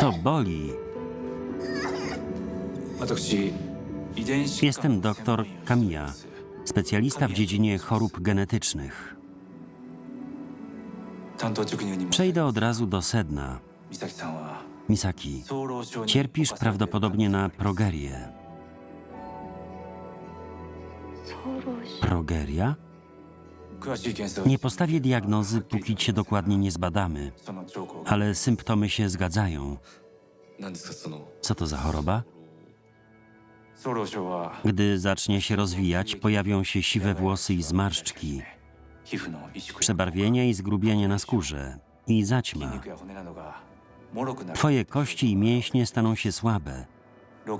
To boli. Jestem doktor Kamia, specjalista w dziedzinie chorób genetycznych. Przejdę od razu do sedna. Misaki, cierpisz prawdopodobnie na progerię. Progeria? Nie postawię diagnozy, póki cię dokładnie nie zbadamy, ale symptomy się zgadzają. Co to za choroba? Gdy zacznie się rozwijać, pojawią się siwe włosy i zmarszczki, przebarwienie i zgrubienie na skórze i zaćma. Twoje kości i mięśnie staną się słabe.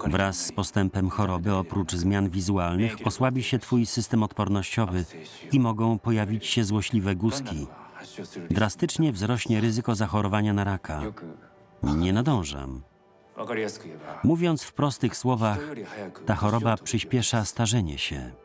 Wraz z postępem choroby, oprócz zmian wizualnych, osłabi się Twój system odpornościowy i mogą pojawić się złośliwe guzki. Drastycznie wzrośnie ryzyko zachorowania na raka. Nie nadążam. Mówiąc w prostych słowach, ta choroba przyspiesza starzenie się.